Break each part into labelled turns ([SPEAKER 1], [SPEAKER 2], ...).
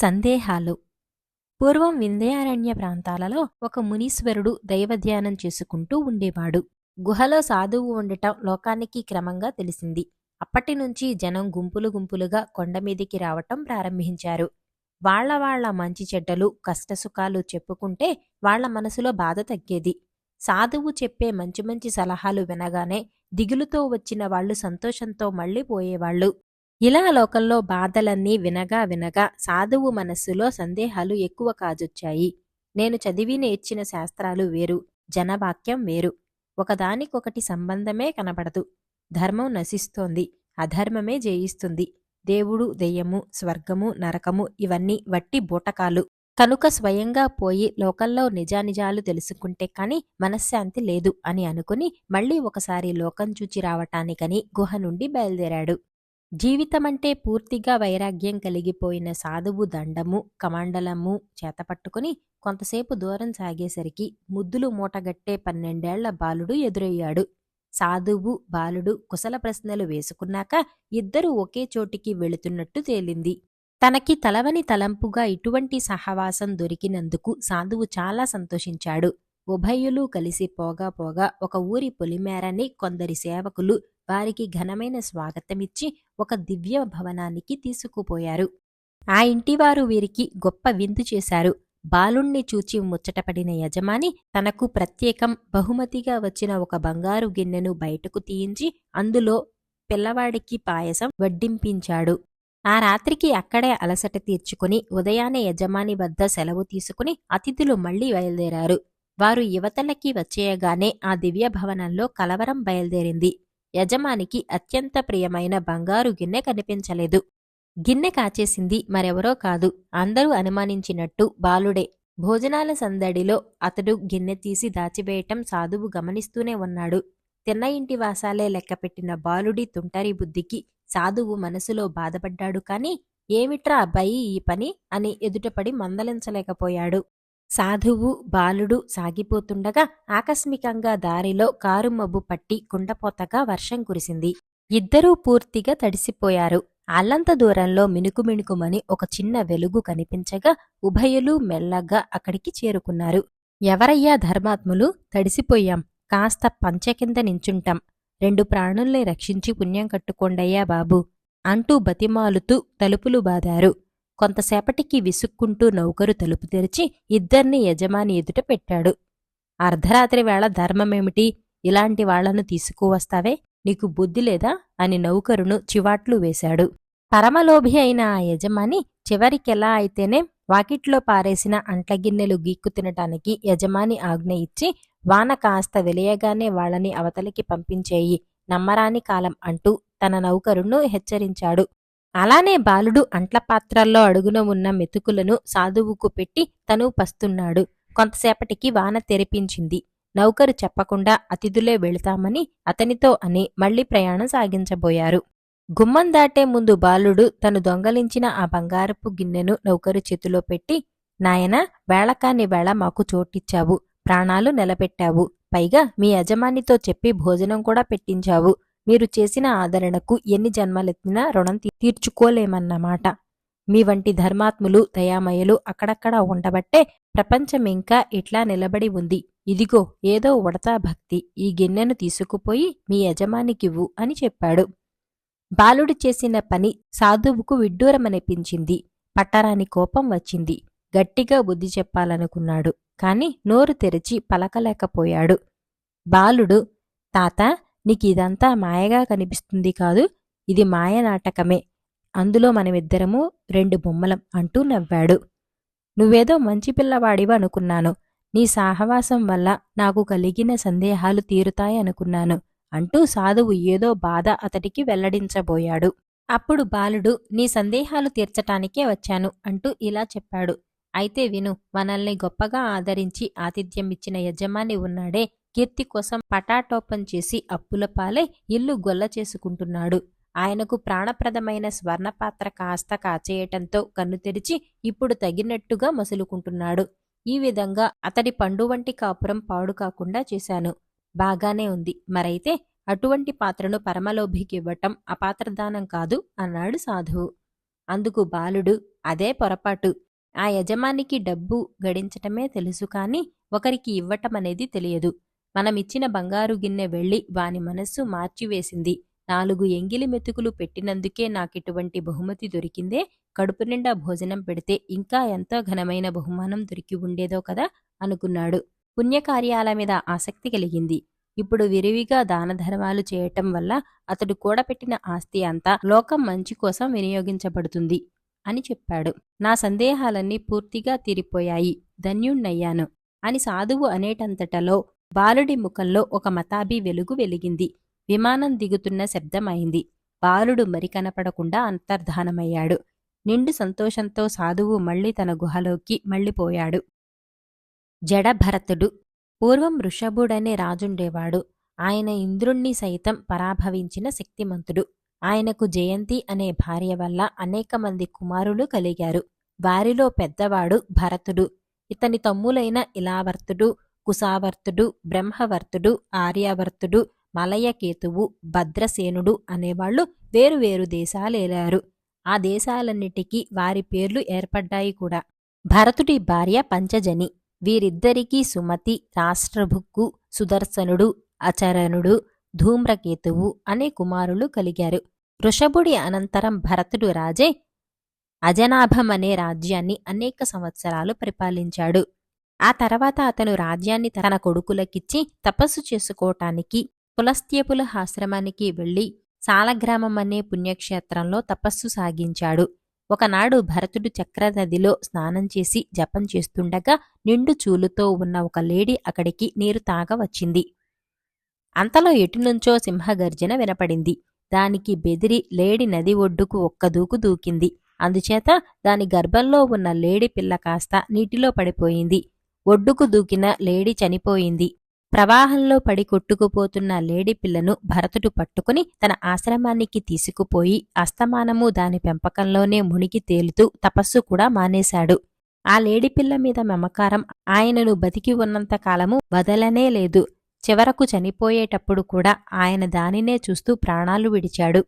[SPEAKER 1] సందేహాలు. పూర్వం వింధ్యారణ్య ప్రాంతాలలో ఒక మునీశ్వరుడు దైవధ్యానం చేసుకుంటూ ఉండేవాడు. గుహలో సాధువు ఉండటం లోకానికి క్రమంగా తెలిసింది. అప్పటి నుంచి జనం గుంపులు గుంపులుగా కొండమీదికి రావటం ప్రారంభించారు. వాళ్ళ వాళ్ళ మంచి చెడ్డలు కష్టసుఖాలు చెప్పుకుంటే వాళ్ళ మనసులో బాధ తగ్గేది. సాధువు చెప్పే మంచి మంచి సలహాలు వినగానే దిగులుతో వచ్చిన వాళ్ళు సంతోషంతో మళ్ళీ పోయేవాళ్ళు. ఇలా లోకంలో బాధలన్నీ వినగా వినగా సాధువు మనస్సులో సందేహాలు ఎక్కువ కాజొచ్చాయి. నేను చదివి నేర్చిన శాస్త్రాలు వేరు జనవాక్యం వేరు. ఒకదానికొకటి సంబంధమే కనబడదు. ధర్మం నశిస్తోంది అధర్మమే జయిస్తుంది. దేవుడు దెయ్యము స్వర్గము నరకము ఇవన్నీ వట్టి బూటకాలు. కనుక స్వయంగా పోయి లోకంలో నిజానిజాలు తెలుసుకుంటే కాని మనశ్శాంతి లేదు అని అనుకుని మళ్ళీ ఒకసారి లోకం చూచి రావటానికని గుహ నుండి బయలుదేరాడు. జీవితమంటే పూర్తిగా వైరాగ్యం కలిగిపోయిన సాధువు దండము కమండలము చేతపట్టుకుని కొంతసేపు దూరం సాగేసరికి ముద్దులు మూటగట్టే పన్నెండేళ్ళ బాలుడు ఎదురయ్యాడు. సాధువు బాలుడు కుశల ప్రశ్నలు వేసుకున్నాక ఇద్దరూ ఒకే చోటికి వెళుతున్నట్టు తేలింది. తనకి తలవని తలంపుగా ఇటువంటి సహవాసం దొరికినందుకు సాధువు చాలా సంతోషించాడు. ఉభయులు కలిసి పోగా పోగా ఒక ఊరి పొలిమేరని కొందరి సేవకులు వారికి ఘనమైన స్వాగతమిచ్చి ఒక దివ్య భవనానికి తీసుకుపోయారు. ఆ ఇంటివారు వీరికి గొప్ప విందు చేశారు. బాలుణ్ణి చూచి ముచ్చటపడిన యజమాని తనకు ప్రత్యేకం బహుమతిగా వచ్చిన ఒక బంగారు గిన్నెను బయటకు తీయించి అందులో పిల్లవాడికి పాయసం వడ్డింపించాడు. ఆ రాత్రికి అక్కడే అలసట తీర్చుకుని ఉదయాన్నే యజమాని వద్ద సెలవు తీసుకుని అతిథులు మళ్ళీ బయలుదేరారు. వారు యువతలకి వచ్చేయగానే ఆ దివ్య భవనంలో కలవరం బయలుదేరింది. యజమానికి అత్యంత ప్రియమైన బంగారు గిన్నె కనిపించలేదు. గిన్నె కాచేసింది మరెవరో కాదు. అందరూ అనుమానించినట్టు బాలుడే. భోజనాల సందడిలో అతడు గిన్నె తీసి దాచివేయటం సాధువు గమనిస్తూనే ఉన్నాడు. తిన్న ఇంటి వాసాలే లెక్కపెట్టిన బాలుడి తుంటరి బుద్ధికి సాధువు మనసులో బాధపడ్డాడు కాని ఏమిట్రా అబ్బాయి ఈ పని? అని ఎదుటపడి మందలించలేకపోయాడు. సాధువు బాలుడు సాగిపోతుండగా ఆకస్మికంగా దారిలో కారు మబ్బు పట్టి కుండపోతగా వర్షం కురిసింది. ఇద్దరూ పూర్తిగా తడిసిపోయారు. అల్లంత దూరంలో మినుకుమినుకుమని ఒక చిన్న వెలుగు కనిపించగా ఉభయులు మెల్లగా అక్కడికి చేరుకున్నారు. ఎవరయ్యా ధర్మాత్ములు? తడిసిపోయాం. కాస్త పంచె కింద నించుంటాం. రెండు ప్రాణుల్ని రక్షించి పుణ్యం కట్టుకోండయ్యా బాబు! అంటూ బతిమాలుతూ తలుపులు బాదారు. కొంతసేపటికి విసుక్కుంటూ నౌకరు తలుపు తెరిచి ఇద్దర్ని యజమాని ఎదుట పెట్టాడు. అర్ధరాత్రి వేళ ధర్మమేమిటి? ఇలాంటి వాళ్ళను తీసుకువస్తావే నీకు బుద్ధి లేదా? అని నౌకరును చివాట్లు వేశాడు. పరమలోభి అయిన ఆ యజమాని చివరికెలా అయితేనే వాకిట్లో పారేసిన అంట్లగిన్నెలు గీక్కు తినటానికి యజమాని ఆజ్ఞ ఇచ్చి వాన కాస్త వెలియగానే వాళ్ళని అవతలికి పంపించేయి నమ్మరాని కాలం అంటూ తన నౌకరును హెచ్చరించాడు. అలానే బాలుడు అంట్ల పాత్రల్లో అడుగున ఉన్న మెతుకులను సాధువుకు పెట్టి తను పస్తున్నాడు. కొంతసేపటికి వాన తెరిపించింది. నౌకరు చెప్పకుండా అతిథులే వెళతామని అతనితో అని మళ్ళీ ప్రయాణం సాగించబోయారు. గుమ్మం దాటే ముందు బాలుడు తను దొంగలించిన ఆ బంగారపు గిన్నెను నౌకరు చేతిలో పెట్టి నాయనా వేళకాని వేళ మాకు చోటిచ్చావు. ప్రాణాలు నిలబెట్టావు. పైగా మీ యజమానితో చెప్పి భోజనం కూడా పెట్టించావు. మీరు చేసిన ఆదరణకు ఎన్ని జన్మలెత్తినా రుణం తీర్చుకోలేమన్నమాట. మీ వంటి ధర్మాత్ములు దయామయులు అక్కడక్కడ ఉండబట్టే ప్రపంచం ఇంకా ఇట్లా నిలబడి ఉంది. ఇదిగో ఏదో ఉడతా భక్తి. ఈ గిన్నెను తీసుకుపోయి మీ యజమానికివ్వు అని చెప్పాడు. బాలుడు చేసిన పని సాధువుకు విడ్డూరమనిపించింది. పట్టరాని కోపం వచ్చింది. గట్టిగా బుద్ధి చెప్పాలనుకున్నాడు. కాని నోరు తెరిచి పలకలేకపోయాడు. బాలుడు తాత నీకు ఇదంతా మాయగా కనిపిస్తుంది కాదు ఇది మాయ నాటకమే. అందులో మనమిద్దరము రెండు బొమ్మలం అంటూ నవ్వాడు. నువ్వేదో మంచి పిల్లవాడివి అనుకున్నాను. నీ సాహవాసం వల్ల నాకు కలిగిన సందేహాలు తీరుతాయనుకున్నాను అంటూ సాధువు ఏదో బాధ అతడికి వెల్లడించబోయాడు. అప్పుడు బాలుడు నీ సందేహాలు తీర్చటానికే వచ్చాను అంటూ ఇలా చెప్పాడు. అయితే విను మనల్ని గొప్పగా ఆదరించి ఆతిథ్యం ఇచ్చిన యజమాని ఉన్నాడే కీర్తి కోసం పటాటోపం చేసి అప్పుల పాలై ఇల్లు గొల్ల చేసుకుంటున్నాడు. ఆయనకు ప్రాణప్రదమైన స్వర్ణపాత్ర కాస్త కాచేయటంతో కన్ను తెరిచి ఇప్పుడు తగినట్టుగా మసులుకుంటున్నాడు. ఈ విధంగా అతడి పండు వంటి కాపురం పాడు కాకుండా చేశాను. బాగానే ఉంది. మరైతే అటువంటి పాత్రను పరమలోభికి ఇవ్వటం అపాత్రదానం కాదు అన్నాడు సాధువు. అందుకు బాలుడు అదే పొరపాటు. ఆ యజమానికి డబ్బు గడించటమే తెలుసు కాని ఒకరికి ఇవ్వటమనేది తెలియదు. మనమిచ్చిన బంగారు గిన్నె వెళ్ళి వాని మనస్సు మార్చివేసింది. నాలుగు ఎంగిలి మెతుకులు పెట్టినందుకే నాకిటువంటి బహుమతి దొరికిందే. కడుపు నిండా భోజనం పెడితే ఇంకా ఎంతో ఘనమైన బహుమానం దొరికి ఉండేదో కదా అనుకున్నాడు. పుణ్యకార్యాల మీద ఆసక్తి కలిగింది. ఇప్పుడు విరివిగా దాన ధర్మాలు చేయటం వల్ల అతడు కూడపెట్టిన ఆస్తి అంతా లోకం మంచి కోసం వినియోగించబడుతుంది అని చెప్పాడు. నా సందేహాలన్నీ పూర్తిగా తీరిపోయాయి. ధన్యుణ్ణయ్యాను. అని సాధువు అనేటంతటలో బాలుడి ముఖంలో ఒక మతాబీ వెలుగు వెలిగింది. విమానం దిగుతున్న శబ్దమైంది. బాలుడు మరి కనపడకుండా అంతర్ధానమయ్యాడు. నిండు సంతోషంతో సాధువు మళ్ళీ తన గుహలోకి మళ్ళిపోయాడు జడభరతుడు. పూర్వం వృషభుడనే రాజుండేవాడు. ఆయన ఇంద్రుణ్ణి సైతం పరాభవించిన శక్తిమంతుడు. ఆయనకు జయంతి అనే భార్య వల్ల అనేక మంది కుమారులు కలిగారు. వారిలో పెద్దవాడు భరతుడు. ఇతని తమ్ములైన ఇలావర్తుడు కుశావర్తుడు బ్రహ్మవర్తుడు ఆర్యావర్తుడు మలయకేతువు భద్రసేనుడు అనేవాళ్ళు వేరువేరు దేశాలేలారు ఆ దేశాలన్నిటికీ వారి పేర్లు ఏర్పడ్డాయి కూడా. భరతుడి భార్య పంచజని వీరిద్దరికీ సుమతి రాష్ట్రభుక్కు సుదర్శనుడు అచరణుడు ధూమ్రకేతువు అనే కుమారులు కలిగారు. వృషభుడి అనంతరం భరతుడు రాజే అజనాభం అనే రాజ్యాన్ని అనేక సంవత్సరాలు పరిపాలించాడు. ఆ తర్వాత అతను రాజ్యాన్ని తన కొడుకులకిచ్చి తపస్సు చేసుకోటానికి పులస్త్యపుల ఆశ్రమానికి వెళ్ళి సాలగ్రామం అనే పుణ్యక్షేత్రంలో తపస్సు సాగించాడు. ఒకనాడు భరతుడు చక్రనదిలో స్నానం చేసి జపం చేస్తుండగా నిండు చూలుతో ఉన్న ఒక లేడీ అక్కడికి నీరు తాగవచ్చింది. అంతలో ఎటునుంచో సింహగర్జన వినపడింది. దానికి బెదిరి లేడి నది ఒడ్డుకు ఒక్క దూకు దూకింది. అందుచేత దాని గర్భంలో ఉన్న లేడి పిల్ల కాస్త నీటిలో పడిపోయింది. ఒడ్డుకు దూకిన లేడి చనిపోయింది. ప్రవాహంలో పడి కొట్టుకుపోతున్న లేడీ పిల్లను భరతుడు పట్టుకుని తన ఆశ్రమానికి తీసుకుపోయి అస్తమానము దాని పెంపకంలోనే మునిగి తేలుతూ తపస్సు కూడా మానేశాడు. ఆ లేడిపిల్ల మీద మమకారం ఆయనను బతికి ఉన్నంత కాలము వదలనే లేదు. చివరకు చనిపోయేటప్పుడు కూడా ఆయన దానినే చూస్తూ ప్రాణాలు విడిచాడు.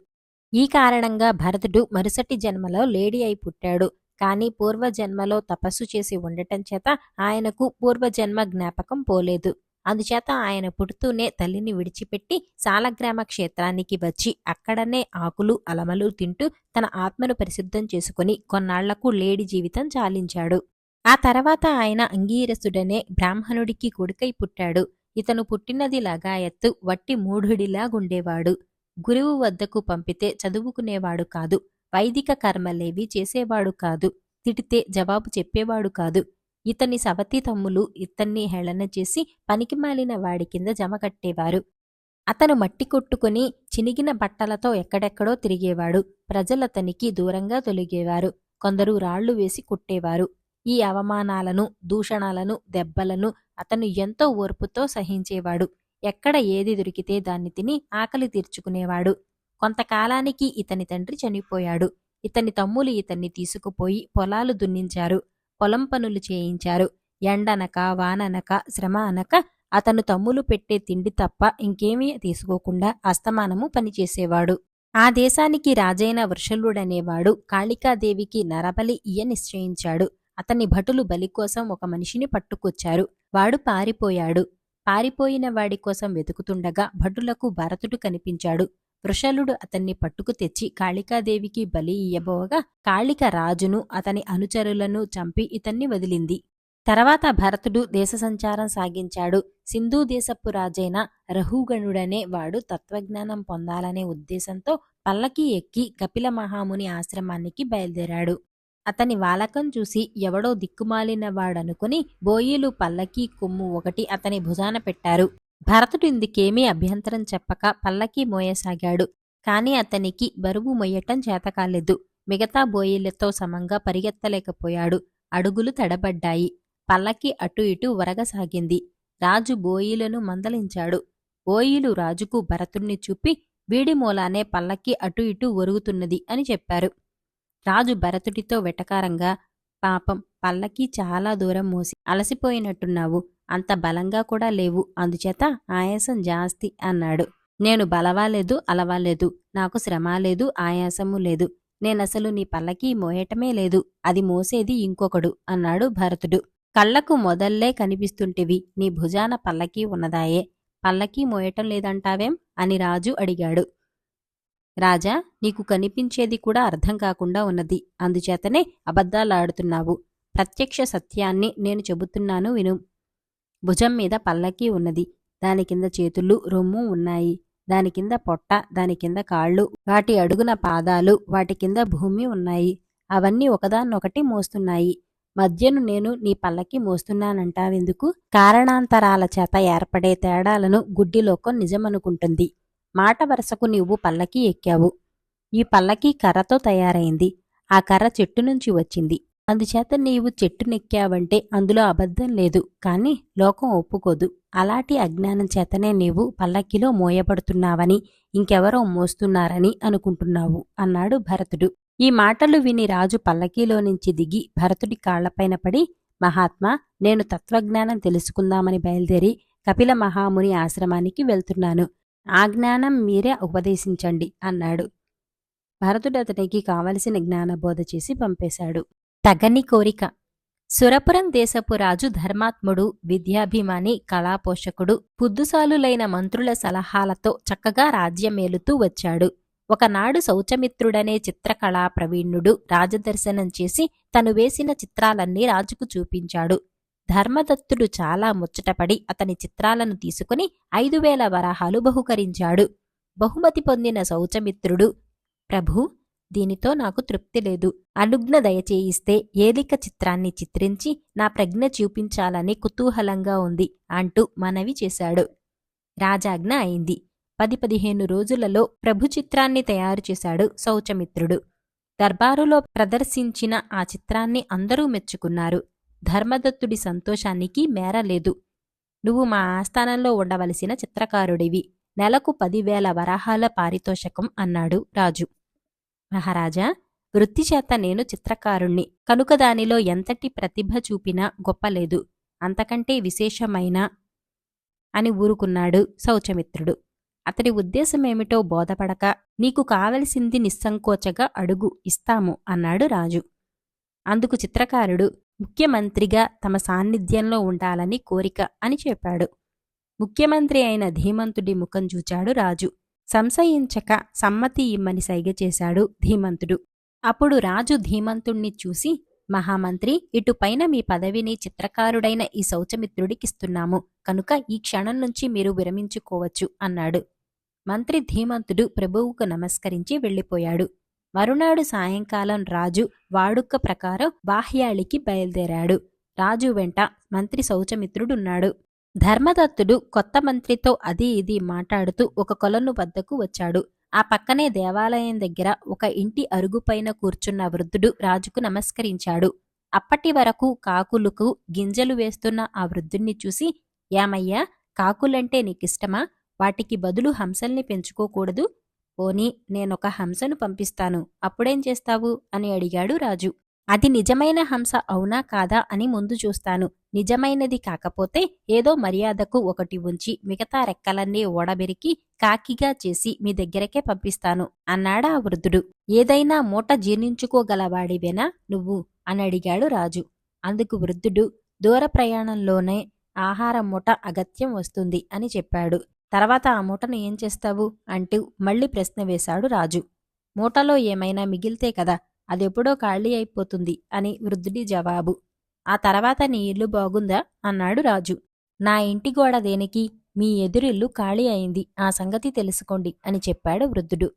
[SPEAKER 1] ఈ కారణంగా భరతుడు మరుసటి జన్మలో లేడీ అయి పుట్టాడు. కాని పూర్వజన్మలో తపస్సు చేసి ఉండటం చేత ఆయనకు పూర్వజన్మ జ్ఞాపకం పోలేదు. అందుచేత ఆయన పుడుతూనే తల్లిని విడిచిపెట్టి సాలగ్రామ క్షేత్రానికి వచ్చి అక్కడనే ఆకులు అలమలు తింటూ తన ఆత్మను పరిశుద్ధం చేసుకుని కొన్నాళ్ళకు లేడి జీవితం చాలించాడు. ఆ తర్వాత ఆయన అంగీరసుడనే బ్రాహ్మణుడికి కొడుకై పుట్టాడు. ఇతను పుట్టినది లగాయత్తు వట్టి మూఢుడిలాగుండేవాడు. గురువు వద్దకు పంపితే చదువుకునేవాడు కాదు. వైదిక కర్మలేవి చేసేవాడు కాదు. తిడితే జవాబు చెప్పేవాడు కాదు. ఇతని సవతి తమ్ములు ఇతన్ని హేళన చేసి పనికిమాలిన వాడి కింద జమ కట్టేవారు. అతను మట్టి కొట్టుకుని చినిగిన బట్టలతో ఎక్కడెక్కడో తిరిగేవాడు. ప్రజలతనికి దూరంగా తొలిగేవారు. కొందరు రాళ్ళు వేసి కొట్టేవారు. ఈ అవమానాలను దూషణాలను దెబ్బలను అతను ఎంతో ఓర్పుతో సహించేవాడు. ఎక్కడ ఏది దొరికితే దాన్ని తిని ఆకలి తీర్చుకునేవాడు. కొంతకాలానికి ఇతని తండ్రి చనిపోయాడు. ఇతని తమ్ములు ఇతన్ని తీసుకుపోయి పొలాలు దున్నించారు. పొలం పనులు చేయించారు. ఎండనక వాననక శ్రమ అనక అతను తమ్ములు పెట్టే తిండి తప్ప ఇంకేమీ తీసుకోకుండా అస్తమానము పనిచేసేవాడు. ఆ దేశానికి రాజైన వృషలుడనేవాడు కాళికాదేవికి నరబలి ఇయ్య నిశ్చయించాడు. అతని భటులు బలి కోసం ఒక మనిషిని పట్టుకొచ్చారు. వాడు పారిపోయాడు. పారిపోయిన వాడి కోసం వెతుకుతుండగా భటులకు భరతుడు కనిపించాడు. వృషలుడు అతన్ని పట్టుకు తెచ్చి కాళికాదేవికి బలి ఇయ్యబోగా కాళిక రాజును అతని అనుచరులను చంపి ఇతన్ని వదిలింది. తర్వాత భరతుడు దేశ సంచారం సాగించాడు. సింధూ దేశపు రాజైన రహుగణుడనే వాడు తత్వజ్ఞానం పొందాలనే ఉద్దేశంతో పల్లకి ఎక్కి కపిల మహాముని ఆశ్రమానికి బయలుదేరాడు. అతని వాలకం చూసి ఎవడో దిక్కుమాలిన వాడనుకుని బోయిలు పల్లకి కొమ్ము ఒకటి అతని భుజాన పెట్టారు. భరతుడు ఇందుకేమీ అభ్యంతరం చెప్పక పల్లకి మోయసాగాడు. కాని అతనికి బరువు మొయ్యటం చేతకాలేదు. మిగతా బోయిలతో సమంగా పరిగెత్తలేకపోయాడు. అడుగులు తడబడ్డాయి. పల్లకి అటు ఇటు వరగసాగింది. రాజు బోయిలను మందలించాడు. బోయిలు రాజుకు భరతుణ్ణి చూపి వీడి మూలానే పల్లకి అటు ఇటు ఒరుగుతున్నది అని చెప్పారు. రాజు భరతుడితో వెటకారంగా పాపం పల్లకి చాలా దూరం మోసి అలసిపోయినట్టున్నావు. అంత బలంగా కూడా లేవు. అందుచేత ఆయాసం జాస్తి అన్నాడు. నేను బలవాలేదు అలవాలేదు. నాకు శ్రమ లేదు ఆయాసము లేదు. నేనసలు నీ పల్లకి మోయటమే లేదు. అది మోసేది ఇంకొకడు అన్నాడు భరతుడు. కళ్ళకు మొదల్లే కనిపిస్తుంటివి. నీ భుజాన పల్లకీ ఉన్నదాయే. పల్లకీ మోయటం లేదంటావేం? అని రాజు అడిగాడు. రాజా నీకు కనిపించేది కూడా అర్థం కాకుండా ఉన్నది. అందుచేతనే అబద్ధాలాడుతున్నావు. ప్రత్యక్ష సత్యాన్ని నేను చెబుతున్నాను విను. భుజం మీద పల్లకీ ఉన్నది. దాని కింద చేతులు రొమ్ము ఉన్నాయి. దాని కింద పొట్ట దాని కింద కాళ్ళు వాటి అడుగున పాదాలు వాటి కింద భూమి ఉన్నాయి. అవన్నీ ఒకదాన్నొకటి మోస్తున్నాయి. మధ్యను నేను నీ పల్లకి మోస్తున్నానంటావెందుకు? కారణాంతరాల చేత ఏర్పడే తేడాలను గుడ్డిలోకం నిజమనుకుంటుంది. మాట వరసకు నీవు పల్లకి ఎక్కావు. ఈ పల్లకి కర్రతో తయారైంది. ఆ కర్ర చెట్టు నుంచి వచ్చింది. అందుచేత నీవు చెట్టు నెక్కావంటే అందులో అబద్ధం లేదు కానీ లోకం ఒప్పుకోదు. అలాంటి అజ్ఞానం చేతనే నీవు పల్లకిలో మోయబడుతున్నావని ఇంకెవరో మోస్తున్నారని అనుకుంటున్నావు అన్నాడు భరతుడు. ఈ మాటలు విని రాజు పల్లకీలో నుంచి దిగి భరతుడి కాళ్ళపైన పడి మహాత్మా నేను తత్వజ్ఞానం తెలుసుకుందామని బయలుదేరి కపిల మహాముని ఆశ్రమానికి వెళ్తున్నాను. ఆ జ్ఞానం మీరే ఉపదేశించండి అన్నాడు. భరతుడు అతనికి కావలసిన జ్ఞానబోధ చేసి పంపేశాడు. తగని కోరిక. సురపురం దేశపు రాజు ధర్మాత్ముడు విద్యాభిమాని కళాపోషకుడు బుద్ధుసాలులైన మంత్రుల సలహాలతో చక్కగా రాజ్యమేలుతూ వచ్చాడు. ఒకనాడు శౌచమిత్రుడనే చిత్రకళా ప్రవీణుడు రాజదర్శనం చేసి తను వేసిన చిత్రాలన్నీ రాజుకు చూపించాడు. ధర్మదత్తుడు చాలా ముచ్చటపడి అతని చిత్రాలను తీసుకుని ఐదు వేల వరహాలు బహుకరించాడు. బహుమతి పొందిన శౌచమిత్రుడు ప్రభూ దీనితో నాకు తృప్తి లేదు. అనుజ్ఞ దయచేయిస్తే ఏలిక చిత్రాన్ని చిత్రించి నా ప్రజ్ఞ చూపించాలని కుతూహలంగా ఉంది అంటూ మనవి చేశాడు. రాజాజ్ఞ అయింది. పది పదిహేను రోజులలో ప్రభు చిత్రాన్ని తయారు చేశాడు శౌచమిత్రుడు. దర్బారులో ప్రదర్శించిన ఆ చిత్రాన్ని అందరూ మెచ్చుకున్నారు. ధర్మదత్తుడి సంతోషానికి మేరలేదు నువ్వు మా ఆస్థానంలో ఉండవలసిన చిత్రకారుడివి. నెలకు పదివేల వరాహాల పారితోషకం అన్నాడు రాజు. మహారాజా వృత్తిచేత నేను చిత్రకారుణ్ణి. కనుక దానిలో ఎంతటి ప్రతిభ చూపినా గొప్పలేదు. అంతకంటే విశేషమైన అని ఊరుకున్నాడు శౌచమిత్రుడు. అతడి ఉద్దేశమేమిటో బోధపడక నీకు కావలసింది నిస్సంకోచగా అడుగు ఇస్తాము అన్నాడు రాజు. అందుకు చిత్రకారుడు ముఖ్యమంత్రిగా తమ సాన్నిధ్యంలో ఉండాలని కోరిక అని చెప్పాడు. ముఖ్యమంత్రి అయిన ధీమంతుడి ముఖం చూచాడు రాజు. సంశయించక సమ్మతి ఇమ్మని సైగ చేశాడు ధీమంతుడు. అప్పుడు రాజు ధీమంతుణ్ణి చూసి మహామంత్రి ఇటుపైన మీ పదవిని చిత్రకారుడైన ఈ శౌచమిత్రుడికిస్తున్నాము. కనుక ఈ క్షణం నుంచి మీరు విరమించుకోవచ్చు అన్నాడు. మంత్రి ధీమంతుడు ప్రభువుకు నమస్కరించి వెళ్ళిపోయాడు. మరునాడు సాయంకాలం రాజు వాడుక ప్రకారం బాహ్యాళికి బయలుదేరాడు. రాజు వెంట మంత్రి శౌచమిత్రుడున్నాడు. ధర్మదత్తుడు కొత్త మంత్రితో అది ఇది మాట్లాడుతూ ఒక కొలను వద్దకు వచ్చాడు. ఆ పక్కనే దేవాలయం దగ్గర ఒక ఇంటి అరుగుపైన కూర్చున్న వృద్ధుడు రాజుకు నమస్కరించాడు. అప్పటి వరకు కాకులకు గింజలు వేస్తున్న ఆ వృద్ధుణ్ణి చూసి యామయ్యా కాకులంటే నీకిష్టమా? వాటికి బదులు హంసల్ని పెంచుకోకూడదు. పోనీ నేనొక హంసను పంపిస్తాను. అప్పుడేం చేస్తావు? అని అడిగాడు రాజు. అది నిజమైన హంస అవునా కాదా? అని ముందు చూస్తాను. నిజమైనది కాకపోతే ఏదో మర్యాదకు ఒకటి ఉంచి మిగతా రెక్కలన్నీ ఓడబెరికి కాకిగా చేసి మీ దగ్గరకే పంపిస్తాను అన్నాడా ఆ వృద్ధుడు. ఏదైనా మూట జీర్ణించుకోగలవాడివేనా నువ్వు? అని అడిగాడు రాజు. అందుకు వృద్ధుడు దూర ప్రయాణంలోనే ఆహారం మూట అగత్యం వస్తుంది అని చెప్పాడు. తర్వాత ఆ మూటను ఏం చేస్తావు? అంటూ మళ్ళీ ప్రశ్న వేశాడు రాజు. మూటలో ఏమైనా మిగిలితే కదా అదెప్పుడో ఖాళీ అయిపోతుంది అని వృద్ధుడి జవాబు. ఆ తర్వాత నీ ఇల్లు బాగుందా? అన్నాడు రాజు. నా ఇంటి గోడ దేనికి? మీ ఎదురిల్లు ఖాళీ అయింది. ఆ సంగతి తెలుసుకోండి అని చెప్పాడు వృద్ధుడు.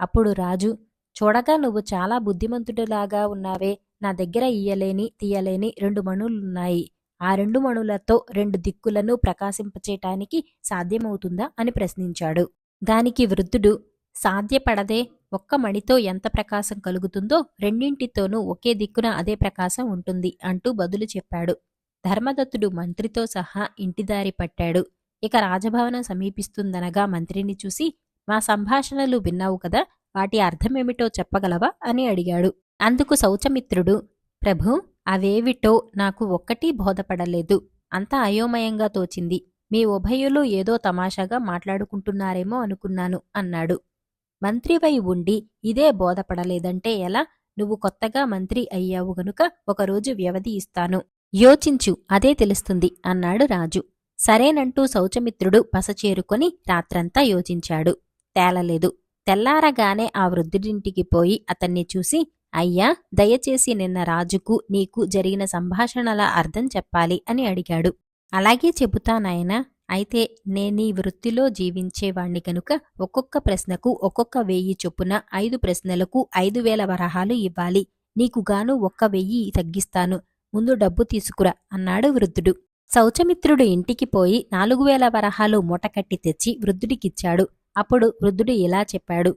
[SPEAKER 1] అప్పుడు రాజు చూడగా నువ్వు చాలా బుద్ధిమంతుడిలాగా ఉన్నావే. నా దగ్గర ఇయ్యలేని తీయలేని రెండు మణులున్నాయి. ఆ రెండు మణులతో రెండు దిక్కులను ప్రకాశింపచేయటానికి సాధ్యమవుతుందా? అని ప్రశ్నించాడు. దానికి వృద్ధుడు సాధ్యపడదే. ఒక్క మణితో ఎంత ప్రకాశం కలుగుతుందో రెండింటితోనూ ఒకే దిక్కున అదే ప్రకాశం ఉంటుంది అంటూ బదులు చెప్పాడు. ధర్మదత్తుడు మంత్రితో సహా ఇంటిదారి పట్టాడు. ఇక రాజభవనం సమీపిస్తుందనగా మంత్రిని చూసి మా సంభాషణలు విన్నావు కదా వాటి అర్థమేమిటో చెప్పగలవా? అని అడిగాడు. అందుకు శౌచమిత్రుడు ప్రభు అవేవిటో నాకు ఒక్కటీ బోధపడలేదు. అంతా అయోమయంగా తోచింది. మీ ఉభయులు ఏదో తమాషాగా మాట్లాడుకుంటున్నారేమో అనుకున్నాను అన్నాడు. మంత్రివై ఉండి ఇదే బోధపడలేదంటే ఎలా? నువ్వు కొత్తగా మంత్రి అయ్యావు గనుక ఒకరోజు వ్యవధి ఇస్తాను. యోచించు అదే తెలుస్తుంది అన్నాడు రాజు. సరేనంటూ శౌచమిత్రుడు పసచేరుకొని రాత్రంతా యోచించాడు. తేలలేదు. తెల్లారగానే ఆ వృద్ధుడింటికి పోయి అతన్ని చూసి అయ్యా దయచేసి నిన్న రాజుకు నీకు జరిగిన సంభాషణల అర్థం చెప్పాలి అని అడిగాడు. అలాగే చెబుతానాయనా అయితే నేనీ వృత్తిలో జీవించేవాణ్ణి కనుక ఒక్కొక్క ప్రశ్నకు ఒక్కొక్క వెయ్యి చొప్పున ఐదు ప్రశ్నలకు ఐదు వేల వరహాలు ఇవ్వాలి. నీకు గాను ఒక్క వెయ్యి తగ్గిస్తాను. ముందు డబ్బు తీసుకురా అన్నాడు వృద్ధుడు. శౌచమిత్రుడు ఇంటికి పోయి నాలుగు వేల వరహాలు మూటకట్టి తెచ్చి వృద్ధుడికిచ్చాడు. అప్పుడు వృద్ధుడు ఇలా చెప్పాడు.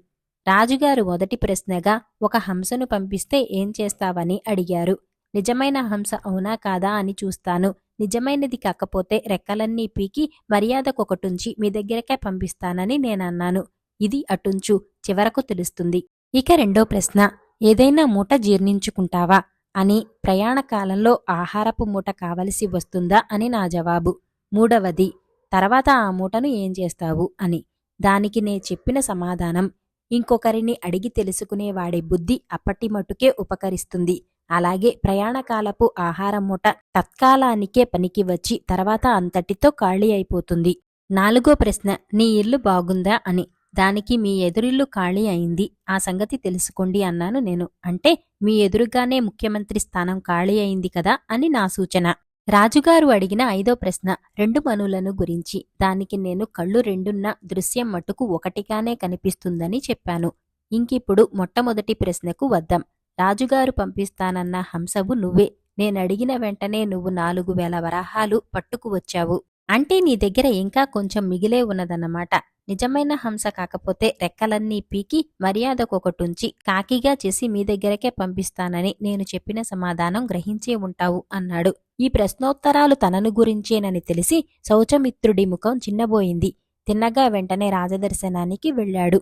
[SPEAKER 1] రాజుగారు మొదటి ప్రశ్నగా ఒక హంసను పంపిస్తే ఏం చేస్తావని అడిగారు. నిజమైన హంస అవునా కాదా అని చూస్తాను. నిజమైనది కాకపోతే రెక్కలన్నీ పీకి మర్యాదకొకటుంచి మీ దగ్గరకే పంపిస్తానని నేనన్నాను. ఇది అటుంచు చివరకు తెలుస్తుంది. ఇక రెండో ప్రశ్న ఏదైనా మూట జీర్ణించుకుంటావా? అని ప్రయాణ కాలంలో ఆహారపు మూట కావలసి వస్తుందా అని నా జవాబు. మూడవది తర్వాత ఆ మూటను ఏం చేస్తావు? అని. దానికి నే చెప్పిన సమాధానం ఇంకొకరిని అడిగి తెలుసుకునేవాడే బుద్ధి అప్పటి మటుకే ఉపకరిస్తుంది. అలాగే ప్రయాణకాలపు ఆహారం మూట తత్కాలానికే పనికి వచ్చి తర్వాత అంతటితో ఖాళీ అయిపోతుంది. నాలుగో ప్రశ్న నీ ఇల్లు బాగుందా అని. దానికి మీ ఎదురిల్లు ఖాళీ అయింది. ఆ సంగతి తెలుసుకోండి అన్నాను నేను. అంటే మీ ఎదురుగానే ముఖ్యమంత్రి స్థానం ఖాళీ అయింది కదా అని నా సూచన. రాజుగారు అడిగిన ఐదో ప్రశ్న రెండు మనులను గురించి. దానికి నేను కళ్ళు రెండున్న దృశ్యం మటుకు ఒకటిగానే కనిపిస్తుందని చెప్పాను. ఇంకిప్పుడు మొట్టమొదటి ప్రశ్నకు వద్దాం. రాజుగారు పంపిస్తానన్న హంసవు నువ్వే. నేనడిగిన వెంటనే నువ్వు నాలుగు వేల వరహాలు పట్టుకు వచ్చావు. అంటే నీ దగ్గర ఇంకా కొంచెం మిగిలే ఉన్నదన్నమాట. నిజమైన హంస కాకపోతే రెక్కలన్నీ పీకి మర్యాదకొకటుంచి కాకిగా చేసి మీ దగ్గరకే పంపిస్తానని నేను చెప్పిన సమాధానం గ్రహించే ఉంటావు అన్నాడు. ఈ ప్రశ్నోత్తరాలు తనను గురించేనని తెలిసి శౌచమిత్రుడి ముఖం చిన్నబోయింది. తిన్నగా వెంటనే రాజదర్శనానికి వెళ్ళాడు.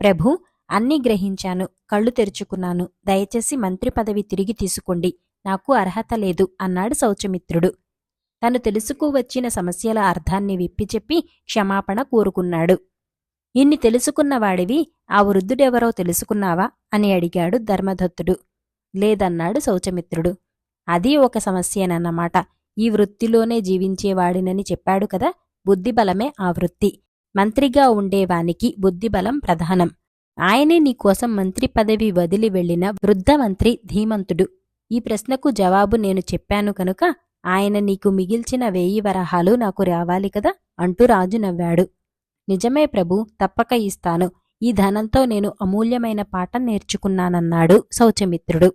[SPEAKER 1] ప్రభు అన్నీ గ్రహించాను కళ్ళు తెరుచుకున్నాను. దయచేసి మంత్రి పదవి తిరిగి తీసుకోండి. నాకు అర్హత లేదు అన్నాడు శౌచమిత్రుడు. తను తెలుసుకువచ్చిన సమస్యల అర్థాన్ని విప్పిచెప్పి క్షమాపణ కోరుకున్నాడు. ఇన్ని తెలుసుకున్నవాడివి ఆ వృద్ధుడెవరో తెలుసుకున్నావా? అని అడిగాడు ధర్మదత్తుడు. లేదన్నాడు శౌచమిత్రుడు. అది ఒక సమస్యనన్నమాట. ఈ వృత్తిలోనే జీవించేవాడినని చెప్పాడు కదా బుద్ధిబలమే ఆ వృత్తి. మంత్రిగా ఉండేవానికి బుద్ధిబలం ప్రధానం. ఆయనే నీకోసం మంత్రి పదవి వదిలి వెళ్ళిన వృద్ధ మంత్రి ధీమంతుడు. ఈ ప్రశ్నకు జవాబు నేను చెప్పాను కనుక ఆయన నీకు మిగిల్చిన వేయి వరహాలు నాకు రావాలి కదా అంటూ రాజు నవ్వాడు. నిజమే ప్రభు తప్పక ఇస్తాను. ఈ ధనంతో నేను అమూల్యమైన పాఠం నేర్చుకున్నానన్నాడు శౌచమిత్రుడు.